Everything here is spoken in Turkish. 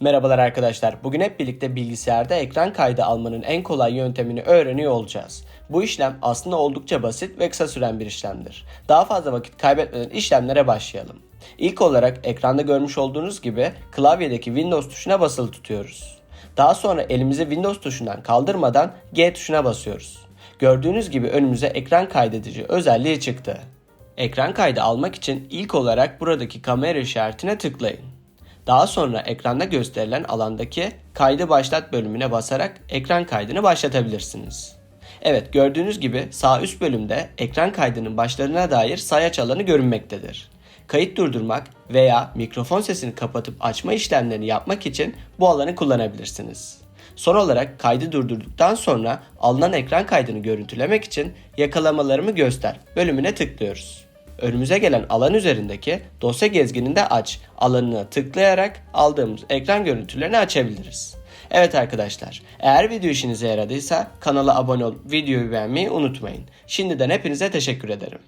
Merhabalar arkadaşlar. Bugün hep birlikte bilgisayarda ekran kaydı almanın en kolay yöntemini öğreniyor olacağız. Bu işlem aslında oldukça basit ve kısa süren bir işlemdir. Daha fazla vakit kaybetmeden işlemlere başlayalım. İlk olarak ekranda görmüş olduğunuz gibi klavyedeki Windows tuşuna basılı tutuyoruz. Daha sonra elimizi Windows tuşundan kaldırmadan G tuşuna basıyoruz. Gördüğünüz gibi önümüze ekran kaydedici özelliği çıktı. Ekran kaydı almak için ilk olarak buradaki kamera işaretine tıklayın. Daha sonra ekranda gösterilen alandaki kaydı başlat bölümüne basarak ekran kaydını başlatabilirsiniz. Evet gördüğünüz gibi sağ üst bölümde ekran kaydının başlarına dair sayaç alanı görünmektedir. Kayıt durdurmak veya mikrofon sesini kapatıp açma işlemlerini yapmak için bu alanı kullanabilirsiniz. Son olarak kaydı durdurduktan sonra alınan ekran kaydını görüntülemek için yakalamalarımı göster bölümüne tıklıyoruz. Önümüze gelen alan üzerindeki dosya gezgininde aç alanına tıklayarak aldığımız ekran görüntülerini açabiliriz. Evet arkadaşlar, eğer video işinize yaradıysa kanala abone olup videoyu beğenmeyi unutmayın. Şimdiden hepinize teşekkür ederim.